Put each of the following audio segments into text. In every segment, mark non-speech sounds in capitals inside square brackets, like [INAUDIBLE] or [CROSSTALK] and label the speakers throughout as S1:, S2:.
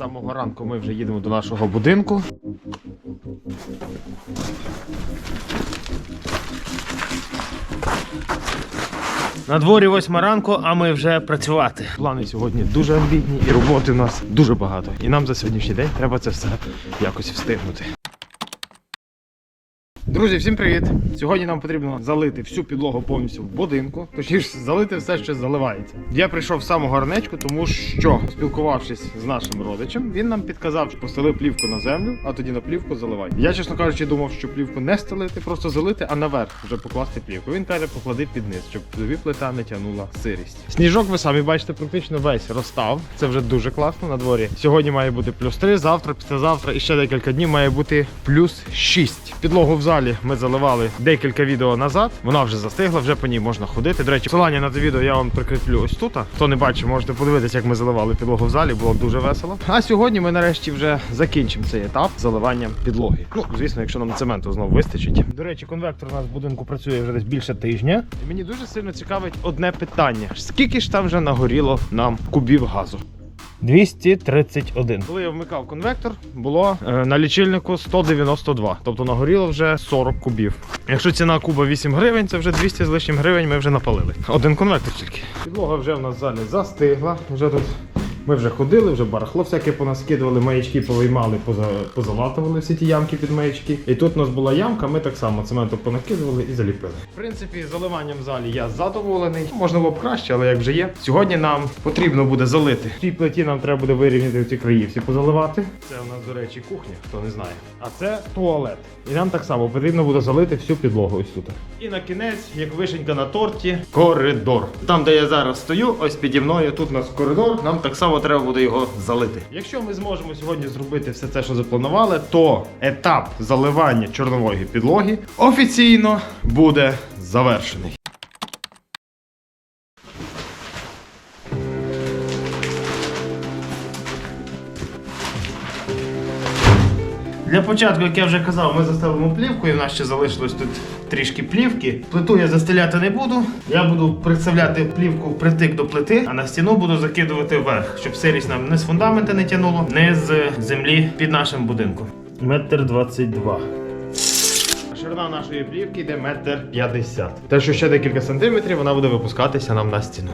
S1: самого ранку ми вже їдемо до нашого будинку. На дворі восьма ранку, а ми вже працювати. Плани сьогодні дуже амбітні і роботи у нас дуже багато. І нам за сьогоднішній день треба це все якось встигнути. Друзі, всім привіт! Сьогодні нам потрібно залити всю підлогу повністю в будинку, точніше залити все, що заливається. Я прийшов з самого ранечку, тому що спілкувавшись з нашим родичем, він нам підказав, що постели плівку на землю, а тоді на плівку заливай. Я, чесно кажучи, думав, що плівку не стелити, просто залити, а наверх вже покласти плівку. Він каже, поклади під низ, щоб тобі плита не тягнула сирість. Сніжок, ви самі бачите, практично весь розстав. Це вже дуже класно на дворі. Сьогодні має бути плюс 3, завтра, післязавтра і ще декілька днів має бути плюс 6. Підлогу в залі ми заливали декілька відео назад. Вона вже застигла, вже по ній можна ходити. До речі, посилання на це відео я вам прикріплю ось тут. Хто не бачив, можете подивитися, як ми заливали підлогу в залі. Було дуже весело. А сьогодні ми нарешті вже закінчимо цей етап заливання підлоги. Ну, звісно, якщо нам цементу знову вистачить. До речі, конвектор у нас в будинку працює вже десь більше тижня. І мені дуже сильно цікавить одне питання: скільки ж там вже нагоріло нам кубів газу? 231. Коли я вмикав конвектор, було е, на лічильнику 192. Тобто нагоріло вже 40 кубів. Якщо ціна куба 8 гривень, це вже 200 з лишнім гривень ми вже напалили. Один конвектор тільки. Підлога вже в нас в залі застигла. Вже тут ми вже ходили, вже барахло всяке понаскидували, маячки повиймали, поза, позалатували всі ті ямки під маячки. І тут у нас була ямка, ми так само цементу понакидували і заліпили. В принципі, заливанням в залі я задоволений. Можна було б краще, але як вже є. Сьогодні нам потрібно буде залити. В цій плиті нам треба буде вирівняти ці краї всі позаливати. Це у нас, до речі, кухня, хто не знає. А це туалет. І нам так само потрібно буде залити всю підлогу ось тут. І на кінець, як вишенька на торті, коридор. Там, де я зараз стою, ось піді мною, тут у нас коридор. Нам так само треба буде його залити. Якщо ми зможемо сьогодні зробити все це, що запланували, то етап заливання чорнової підлоги офіційно буде завершений. Для початку, як я вже казав, ми застелимо плівку, і в нас ще залишилось тут трішки плівки. Плиту я застеляти не буду. Я буду представляти плівку впритик до плити, а на стіну буду закидувати вверх, щоб сирість нам не з фундамента не тянуло, не з землі під нашим будинком. Метр двадцять два. Ширина нашої плівки йде метр п'ятдесят. Те, що ще декілька сантиметрів, вона буде випускатися нам на стіну.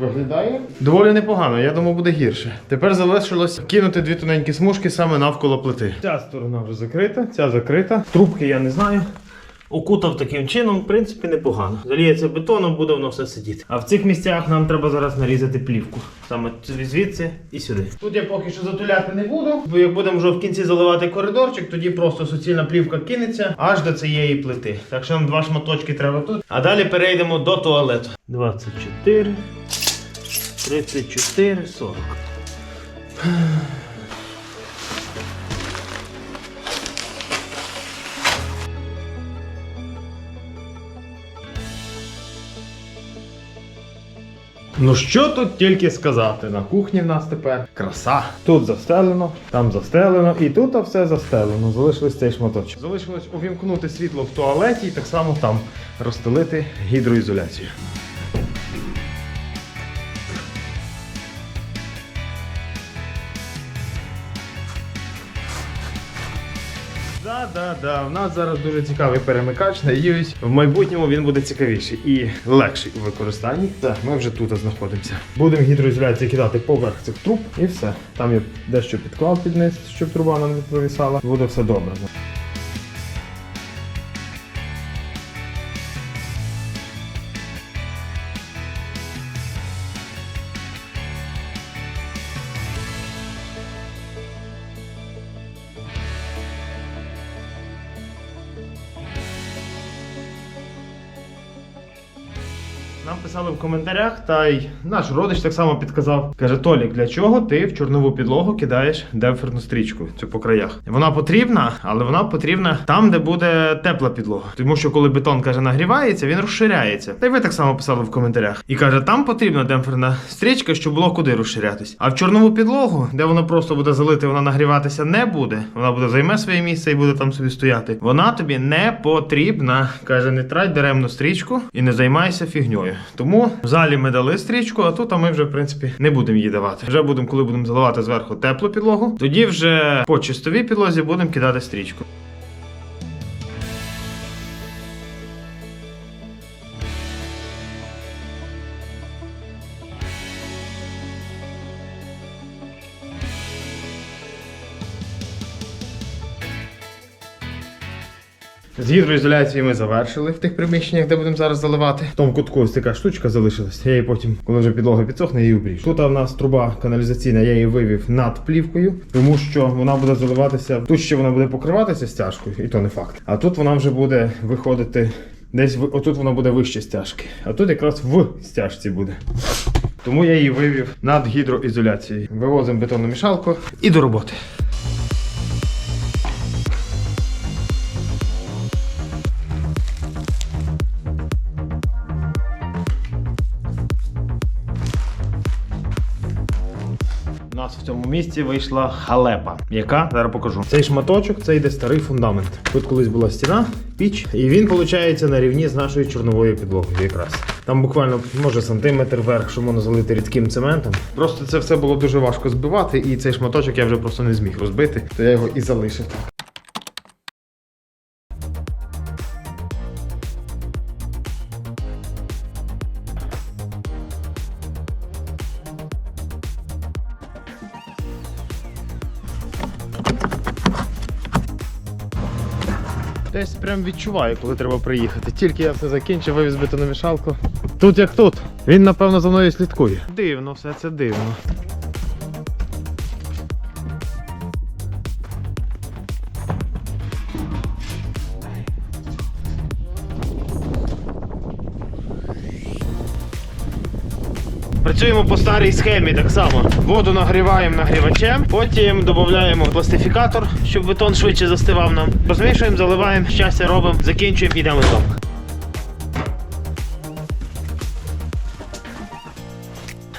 S1: Виглядає доволі непогано, я думаю, буде гірше. Тепер залишилось кинути дві тоненькі смужки саме навколо плити. Ця сторона вже закрита, ця закрита. Трубки я не знаю. Окутав таким чином, в принципі, непогано. Заліється бетоном, буде воно все сидіти. А в цих місцях нам треба зараз нарізати плівку. Саме звідси і сюди. Тут я поки що затуляти не буду, бо як будемо вже в кінці заливати коридорчик, тоді просто суцільна плівка кинеться аж до цієї плити. Так що нам два шматочки треба тут. А далі перейдемо до туалету. 24, 34, 40. Ну що тут тільки сказати? На кухні в нас тепер краса. Тут застелено, там застелено, і тут все застелено. Залишилось цей шматочок. Залишилось увімкнути світло в туалеті і так само там розстелити гідроізоляцію. Да-да-да, у нас зараз дуже цікавий перемикач. Надіюсь, в майбутньому він буде цікавіший і легший у використанні. Так, ми вже тут знаходимося. Будемо гідроізоляцію кидати поверх цих труб і все. Там я дещо підклав під низ, щоб труба нам не провісала. Буде все добре. Коментарях, та й наш родич так само підказав. Каже: Толік, для чого ти в чорнову підлогу кидаєш демпферну стрічку цю по краях? Вона потрібна, але вона потрібна там, де буде тепла підлога. Тому що коли бетон каже нагрівається, він розширяється. Та й ви так само писали в коментарях. І каже, там потрібна демпферна стрічка, щоб було куди розширятись. А в чорнову підлогу, де воно просто буде залити, вона нагріватися не буде. Вона буде займе своє місце і буде там собі стояти. Вона тобі не потрібна. Каже, не трать даремну стрічку і не займайся фігньою. Тому в залі ми дали стрічку, а тут а ми вже в принципі не будемо її давати. Вже будемо, коли будемо заливати зверху теплу підлогу. Тоді вже по чистовій підлозі будемо кидати стрічку. З гідроізоляцією ми завершили в тих приміщеннях, де будемо зараз заливати. В тому кутку ось така штучка залишилась. Я її потім, коли вже підлога підсохне, її обріжу. Тут у нас труба каналізаційна, я її вивів над плівкою, тому що вона буде заливатися. Тут ще вона буде покриватися стяжкою, і то не факт. А тут вона вже буде виходити. Десь в- отут вона буде вище стяжки, а тут якраз в стяжці буде. Тому я її вивів над гідроізоляцією. Вивозимо бетонну мішалку і до роботи. Цьому місці вийшла халепа, яка зараз покажу. Цей шматочок це йде старий фундамент. Тут колись була стіна, піч, і він виходить на рівні з нашою чорновою підлогою. Якраз там буквально може сантиметр вверх, що можна залити рідким цементом. Просто це все було дуже важко збивати, і цей шматочок я вже просто не зміг розбити, то я його і залишив. Прям відчуваю, коли треба приїхати. Тільки я все закінчив, вивіз бетономішалку. Тут як тут. Він, напевно, за мною слідкує. Дивно, все це дивно. Працюємо по старій схемі так само. Воду нагріваємо нагрівачем, потім додаємо пластифікатор, щоб бетон швидше застивав нам. Розмішуємо, заливаємо, щастя робимо, закінчуємо, йдемо додому.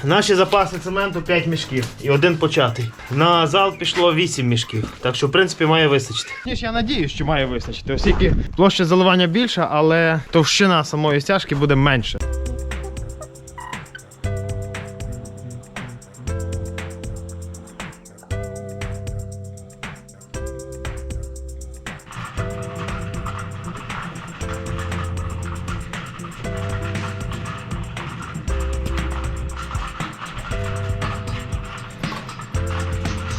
S1: Наші запаси цементу 5 мішків і один початий. На зал пішло 8 мішків, так що в принципі має вистачити. Ніж я надію, що має вистачити, оскільки площа заливання більша, але товщина самої стяжки буде менше.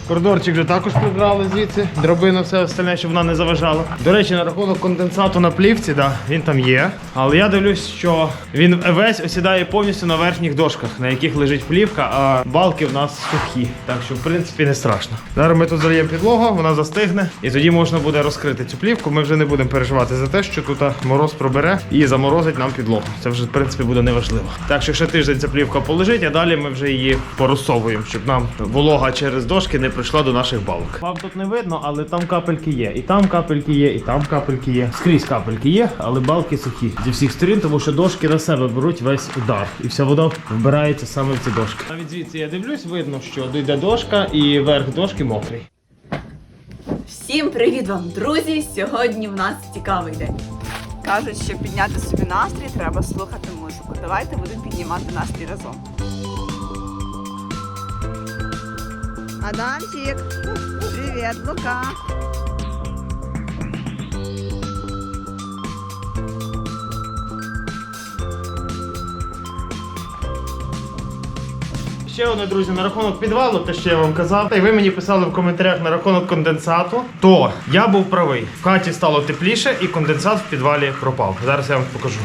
S1: Коридорчик вже також прибрали звідси. Дробину, все остальне, щоб вона не заважала. До речі, на рахунок конденсату на плівці, да, він там є. Але я дивлюсь, що він весь осідає повністю на верхніх дошках, на яких лежить плівка, а балки в нас сухі. Так що, в принципі, не страшно. Зараз ми тут зальємо підлогу, вона застигне, і тоді можна буде розкрити цю плівку. Ми вже не будемо переживати за те, що тут мороз пробере і заморозить нам підлогу. Це вже в принципі буде неважливо. Так що ще тиждень ця плівка полежить, а далі ми вже її порозсовуємо, щоб нам волога через дошки не прийшла до наших балок. Вам тут не видно, але там капельки є. І там капельки є, і там капельки є. Скрізь капельки є, але балки сухі зі всіх сторін, тому що дошки на себе беруть весь удар, і вся вода вбирається саме в ці дошки. Навіть звідси я дивлюсь, видно, що дійде дошка, і верх дошки мокрий.
S2: Всім привіт вам, друзі! Сьогодні в нас цікавий день.
S3: Кажуть, щоб підняти собі настрій, треба слухати музику. Давайте будемо піднімати настрій разом. Адамчик, привіт, Лука.
S1: Ще одне, друзі, на рахунок підвалу, те, що я вам казав, та й ви мені писали в коментарях на рахунок конденсату, то я був правий. В хаті стало тепліше і конденсат в підвалі пропав. Зараз я вам покажу.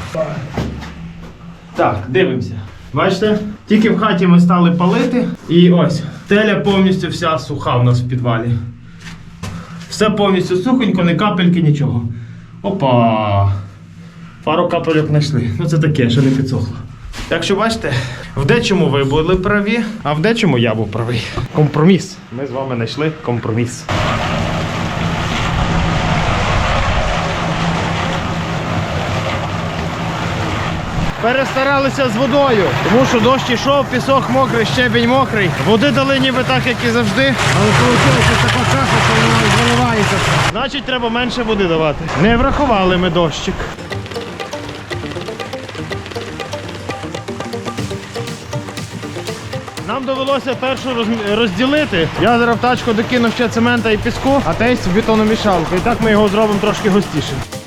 S1: Так, дивимося. Бачите, тільки в хаті ми стали палити, і ось теля повністю вся суха у нас в підвалі. Все повністю сухонько, не капельки, нічого. Опа! Пару капельок знайшли. Ну це таке, що не підсохло. Так що бачите, в дечому ви були праві, а в дечому я був правий. Компроміс. Ми з вами знайшли компроміс. Перестаралися з водою, тому що дощ ішов, пісок мокрий, щебінь мокрий. Води дали ніби так, як і завжди. Але вийшло така каша, що вона заливається. Значить, треба менше води давати. Не врахували ми дощик. Нам довелося першу розділити. Я зараз в тачку докинув ще цемента і піску, а тейс в бетономішалку. І так ми його зробимо трошки густішим.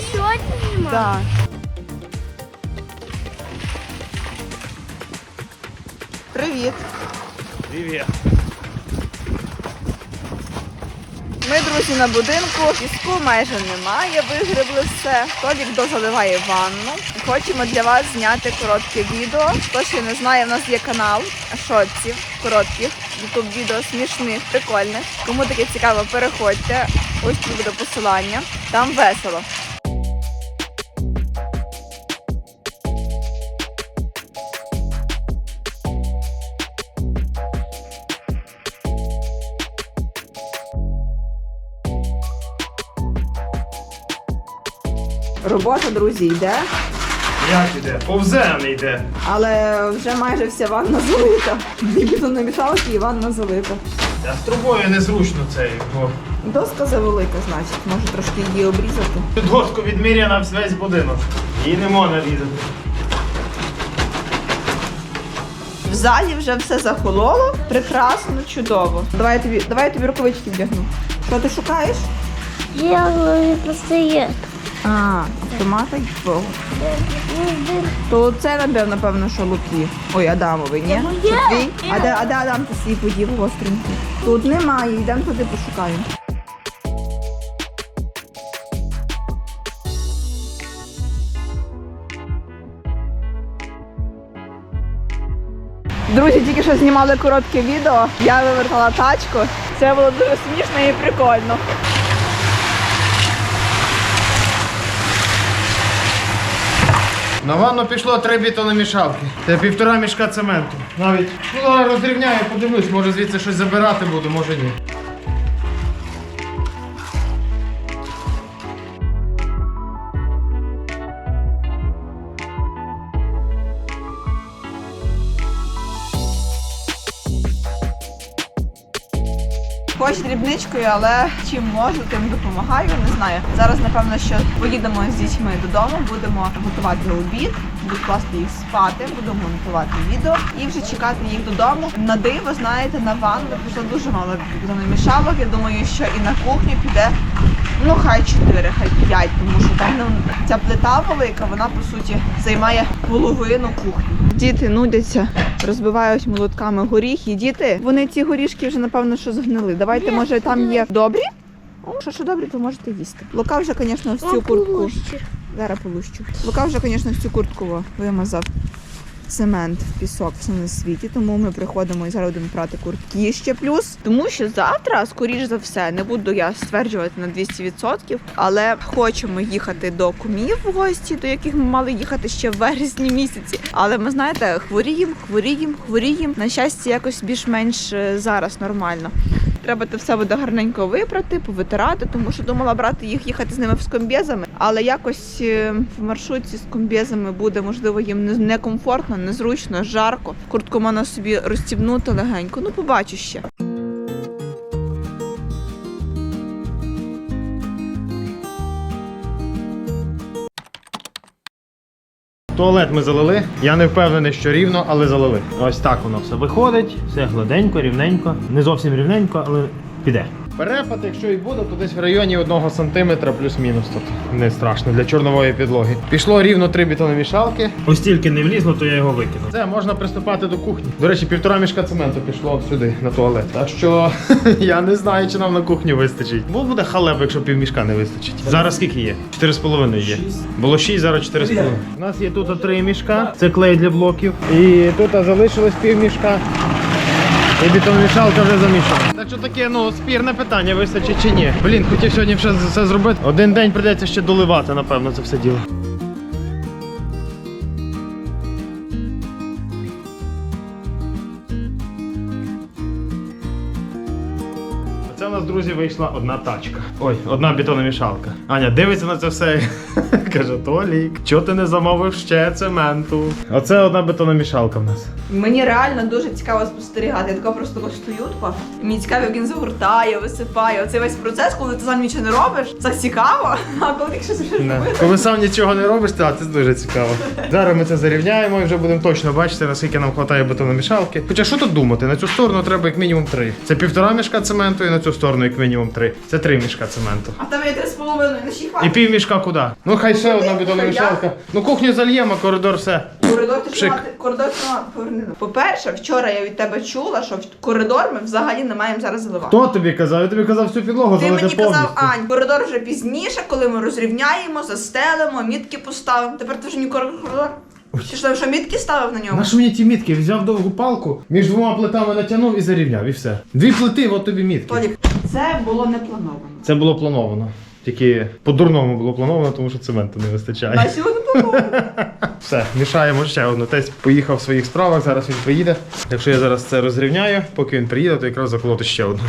S4: Сьогодні
S3: Да.
S4: знімати?
S3: Да. Привіт.
S1: Привіт.
S3: Ми, друзі, на будинку, піску майже немає, вигребли все. Толік дозаливає ванну. Хочемо для вас зняти коротке відео. Хто ще не знає, в нас є канал шотців коротких, ютуб відео смішних, прикольних. Кому таке цікаво, переходьте. Ось тут буде посилання. Там весело. Робота, друзі, йде,
S1: Як іде? Повзе не йде.
S3: але вже майже вся ванна залита. Бібіто намішалки і ванна залита.
S1: А з трубою незручно це. Бо
S3: Доска завелика, значить, може трошки її обрізати.
S1: тут дошку відміряна весь будинок. Її не можна різати.
S3: В залі вже все захололо. Прекрасно, чудово. Давай я тобі, давай я тобі рукавички вдягну. Що ти шукаєш?
S4: Я просто є.
S3: А, автоматик Богу. То це, напевно, напевно, що луки. Ой, Адамовий, ні? Це твій? А де, а де Адам ти свій подів гостренький? Тут немає, йдемо туди пошукаємо. Друзі, тільки що знімали коротке відео. Я вивертала тачку. Це було дуже смішно і прикольно.
S1: На ванну пішло три бітономішалки. Це півтора мішка цементу. Навіть. Ну розрівняю, подивлюсь, може звідси щось забирати буду, може ні.
S3: Хоч дрібничкою, але чим можу, тим допомагаю. Не знаю. Зараз, напевно, що поїдемо з дітьми додому, будемо готувати обід, буду класти їх спати, будемо монтувати відео і вже чекати їх додому. На диво, знаєте, на ванну пішло дуже мало намішалок. Я думаю, що і на кухню піде. Ну, хай 4, хай 5, тому що там ну, ця плита велика, вона по суті займає половину кухні. Діти нудяться, розбивають молотками горіхи. Діти, вони ці горішки вже напевно що згнили. Давайте, може, там є добрі? О, що, що добрі, то можете їсти. Лука вже, звісно, в цю куртку. Зараз полущу. Лука вже, звісно, в цю куртку вимазав цемент в пісок все на світі, тому ми приходимо і зараз будемо прати куртки ще плюс. Тому що завтра, скоріш за все, не буду я стверджувати на 200%, але хочемо їхати до кумів в гості, до яких ми мали їхати ще в вересні місяці. Але ми знаєте, хворіємо, хворіємо, хворіємо. На щастя, якось більш-менш е, зараз нормально. Треба це все буде гарненько випрати, повитирати, тому що думала брати їх їхати з ними з комбезами, але якось е, в маршрутці з комбезами буде, можливо, їм некомфортно, незручно, жарко. Куртку можна собі розстібнути легенько. Ну, побачу ще.
S1: Туалет ми залили. Я не впевнений, що рівно, але залили. Ось так воно все виходить, все гладенько, рівненько. Не зовсім рівненько, але піде. Перепад, якщо і буде, то десь в районі 1 см плюс-мінус. Тут не страшно для чорнової підлоги. Пішло рівно три бетономішалки. Ось тільки не влізло, то я його викинув. Це можна приступати до кухні. До речі, півтора мішка цементу пішло сюди на туалет. Так що [LAUGHS] я не знаю, чи нам на кухню вистачить. Бо буде халеп, якщо півмішка не вистачить. Зараз скільки є? 4,5 є. Було 6, зараз 4,5. У нас є тут три мішка. Це клей для блоків. І тут залишилось півмішка. І бетономішалка вже замішана. Так що таке, ну, спірне питання, вистачить чи ні. Блін, хотів сьогодні все це зробити. Один день прийдеться ще доливати, напевно, це все діло. Це у нас, друзі, вийшла одна тачка. Ой, одна бетономішалка. Аня дивиться на це все. [LAUGHS] Каже: Толік, чого ти не замовив ще цементу? Оце одна бетономішалка в нас.
S3: Мені реально дуже цікаво спостерігати. Я така просто стою тако, мені цікаво, як він загортає, висипає. Оцей весь процес, коли ти сам нічого не робиш, це цікаво. [LAUGHS] А коли ти щось робиш,
S1: Коли сам нічого не робиш, та, це дуже цікаво. Зараз ми це зарівняємо і вже будемо точно бачити, наскільки нам вистачає бетономішалки. Хоча що тут думати? На цю сторону треба як мінімум три. Це півтора мішка цементу і на цю сторону як мінімум три. Це три мішка цементу.
S3: а тебе є три з половиною, на ще й
S1: І
S3: хватить.
S1: пів мішка куди? Ну хай ще одна бетономішалка. Ну кухню зальємо, коридор все.
S3: Коридор ти
S1: Пшик.
S3: що мати? Коридор ти мати поверни. По-перше, вчора я від тебе чула, що в коридор ми взагалі не маємо зараз заливати.
S1: Хто тобі казав? Я тобі казав всю підлогу
S3: Ти
S1: залити
S3: мені
S1: повністю.
S3: казав, Ань, коридор вже пізніше, коли ми розрівняємо, застелимо, мітки поставимо. Тепер ти вже не коридор. Чи що, що мітки ставив на ньому?
S1: На що мені ті мітки? Взяв довгу палку, між двома плитами натягнув і зарівняв, і все. Дві плити, от тобі мітки.
S3: Толік, це було не плановано.
S1: Це було плановано. Тільки по-дурному було плановано, тому що цементу не
S3: А
S1: вистачає.
S3: сьогодні плановано. [LAUGHS]
S1: Все, мішаємо ще одну. Тесть поїхав в своїх справах, зараз він приїде. Якщо я зараз це розрівняю, поки він приїде, то якраз заколоти ще одну.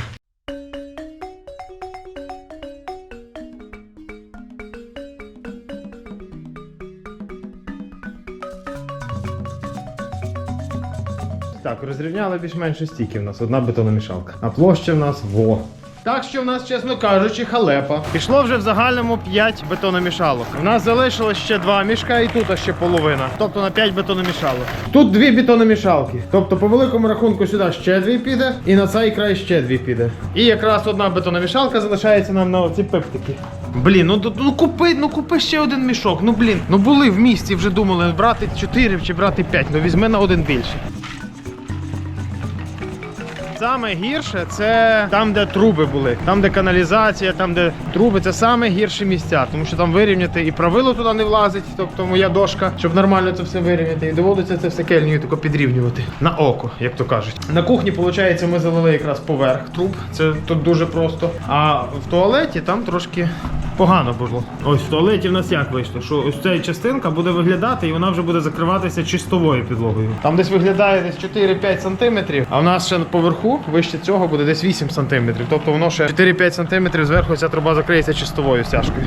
S1: Так, розрівняли більш-менш стільки в нас, одна бетономішалка. А площа в нас во. Так що в нас, чесно кажучи, халепа. Пішло вже в загальному 5 бетономішалок. У нас залишилось ще 2 мішка і тут ще половина. Тобто на 5 бетономішалок. Тут дві бетономішалки. Тобто, по великому рахунку, сюди ще дві піде, і на цей край ще дві піде. І якраз одна бетономішалка залишається нам на оці пиптики. Блін, ну, ну купи, ну купи ще один мішок. Ну блін, ну були в місті, вже думали брати 4 чи брати 5, ну візьми на один більше. Саме гірше це там, де труби були, там, де каналізація, там, де труби, це саме гірші місця, тому що там вирівняти і правило туди не влазить, тобто моя дошка, щоб нормально це все вирівняти. І доводиться це все кельнію тако підрівнювати на око, як то кажуть. На кухні, виходить, ми залили якраз поверх труб. Це тут дуже просто. А в туалеті там трошки погано було. Ось в туалеті в нас як вийшло, що ось ця частинка буде виглядати і вона вже буде закриватися чистовою підлогою. Там десь виглядає десь 4-5 см, а в нас ще поверху вище цього буде десь 8 см. Тобто воно ще 4-5 см зверху ця труба закриється чистовою стяжкою.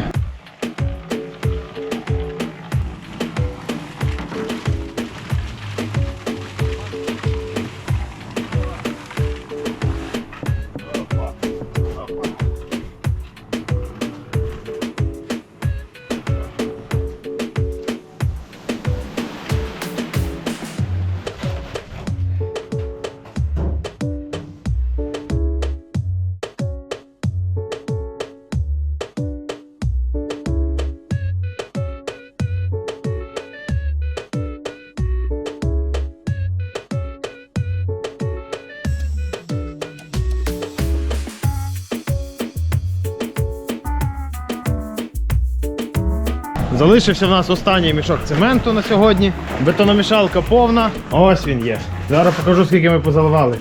S1: Залишився в нас останній мішок цементу на сьогодні. Бетономішалка повна. Ось він є. Зараз покажу, скільки ми позаливали.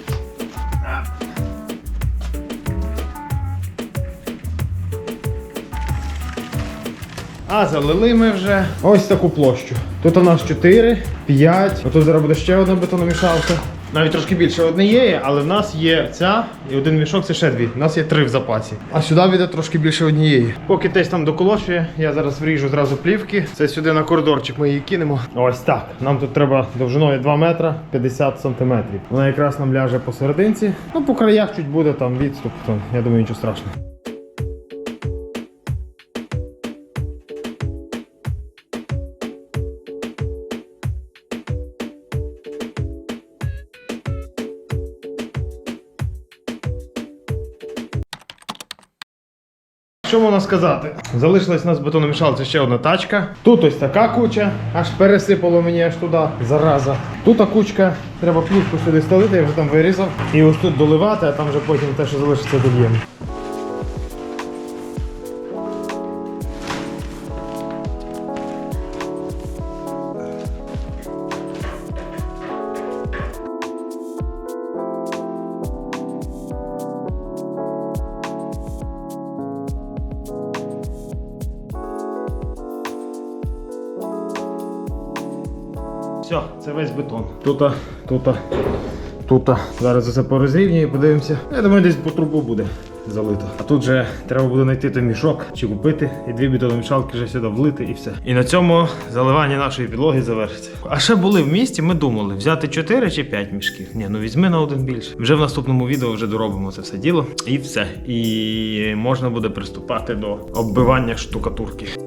S1: А залили ми вже ось таку площу. Тут у нас 4, 5. Отут зараз буде ще одна бетономішалка. Навіть трошки більше однієї, але в нас є ця і один мішок це ще дві. У нас є три в запасі. А сюди піде трошки більше однієї. Поки десь там доколошує, я зараз вріжу зразу плівки. Це сюди на коридорчик ми її кинемо. Ось так. Нам тут треба довжиною 2 метра 50 сантиметрів. Вона якраз нам ляже посерединці. Ну, по краях чуть буде там відступ. То, я думаю, нічого страшного. Що можна сказати? Залишилась у нас бетономішалці ще одна тачка. Тут ось така куча, аж пересипало мені аж туди, зараза. Тут кучка, треба плівку сюди стелити, я вже там вирізав. І ось тут доливати, а там вже потім те, що залишиться, дольємо. Тут, тут, тут. Зараз це порозрівнюю подивимося. Я думаю, десь по трубу буде залито. А тут же треба буде знайти той мішок чи купити, і дві бетономішалки вже сюди влити і все. І на цьому заливання нашої підлоги завершиться. А ще були в місті, ми думали, взяти 4 чи 5 мішків. Ні, ну візьми на один більше. Вже в наступному відео вже доробимо це все діло. І все. І можна буде приступати до оббивання штукатурки.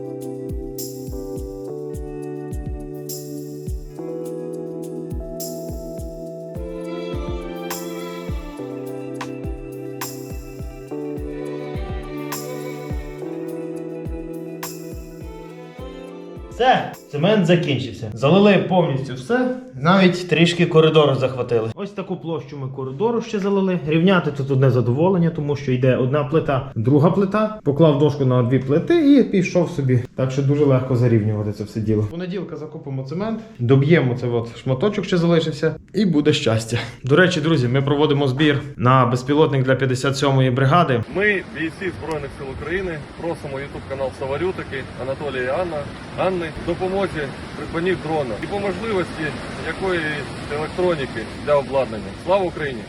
S1: Закінчився. Залили повністю все. Навіть трішки коридору захватили. Ось таку площу ми коридору ще залили. Рівняти тут одне задоволення, тому що йде одна плита, друга плита. Поклав дошку на дві плити і пішов собі. Так що дуже легко зарівнювати це все діло. Понеділка закупимо цемент, доб'ємо це от шматочок, що залишився, і буде щастя. До речі, друзі, ми проводимо збір на безпілотник для 57-ї бригади.
S5: Ми, бійці Збройних сил України, просимо YouTube канал Саварютики Анатолія і Анна Анни допомозі придбанні дрона і по можливості якоїсь електроніки для обладнання. Слава Україні!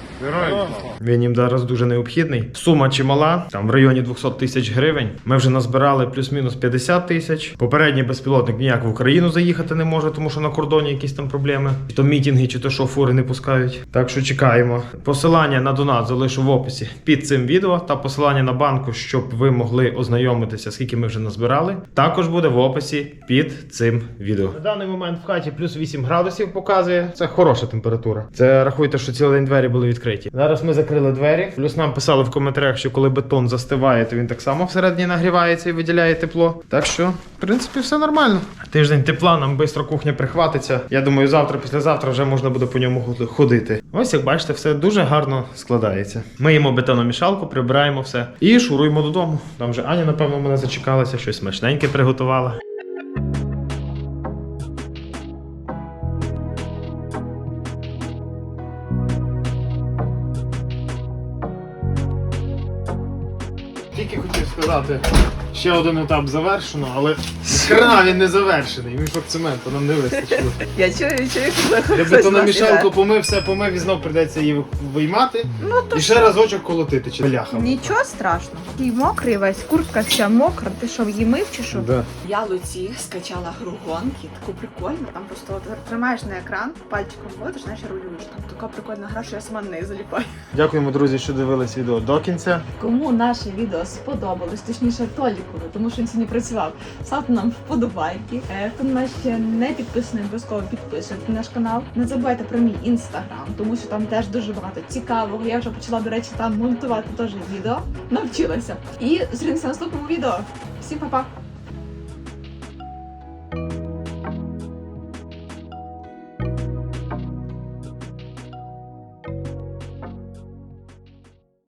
S1: Він їм зараз дуже необхідний. Сума чимала, там в районі 200 тисяч гривень. Ми вже назбирали плюс-мінус 50 тисяч. Попередній безпілотник ніяк в Україну заїхати не може, тому що на кордоні якісь там проблеми. Чи то мітінги, чи то що фури не пускають. Так що чекаємо. Посилання на донат залишу в описі під цим відео та посилання на банку, щоб ви могли ознайомитися, скільки ми вже назбирали. Також буде в описі під цим відео. На даний момент в хаті плюс 8 градусів показує. Це хороша температура. Це рахуйте, що цілий день двері були відкриті. Зараз ми закрили двері. Плюс нам писали в коментарях, що коли бетон застиває, то він так само всередині нагрівається і виділяє тепло. Так що, в принципі, все нормально. Тиждень тепла, нам швидко кухня прихватиться. Я думаю, завтра, післязавтра вже можна буде по ньому ходити. Ось як бачите, все дуже гарно складається. Миємо бетономішалку, прибираємо все і шуруємо додому. Там вже Аня, напевно, мене зачекалася, щось смачненьке приготувала. Хотів сказати, ще один етап завершено, але хрена він не завершений. Мішок цементу нам не вистачило.
S3: Я чую, чую, коли
S1: Я
S3: хтось
S1: бетономішалку помив, все помив і знов прийдеться її виймати
S3: Ну то
S1: і ще разочок колотити чи ляха.
S3: Нічого страшного. Ти мокрий весь, куртка вся мокра, ти що, її мив чи що?
S1: Да.
S2: Я Луці скачала гру гонки, таку прикольну. Там просто от тримаєш на екран, пальчиком водиш, знаєш, рулюєш. Там така прикольна гра, що я сама на неї заліпаю.
S1: Дякуємо, друзі, що дивились відео до кінця.
S2: Кому наше відео сподобалось, точніше Толіку, тому що він сьогодні працював. Ставте нам вподобайки. Е, Хто на ще не підписаний, обов'язково підписуйтесь на наш канал. Не забувайте про мій інстаграм, тому що там теж дуже багато цікавого. Я вже почала, до речі, там монтувати теж відео. Навчилася. І зустрінемося в наступному відео. Всім па-па!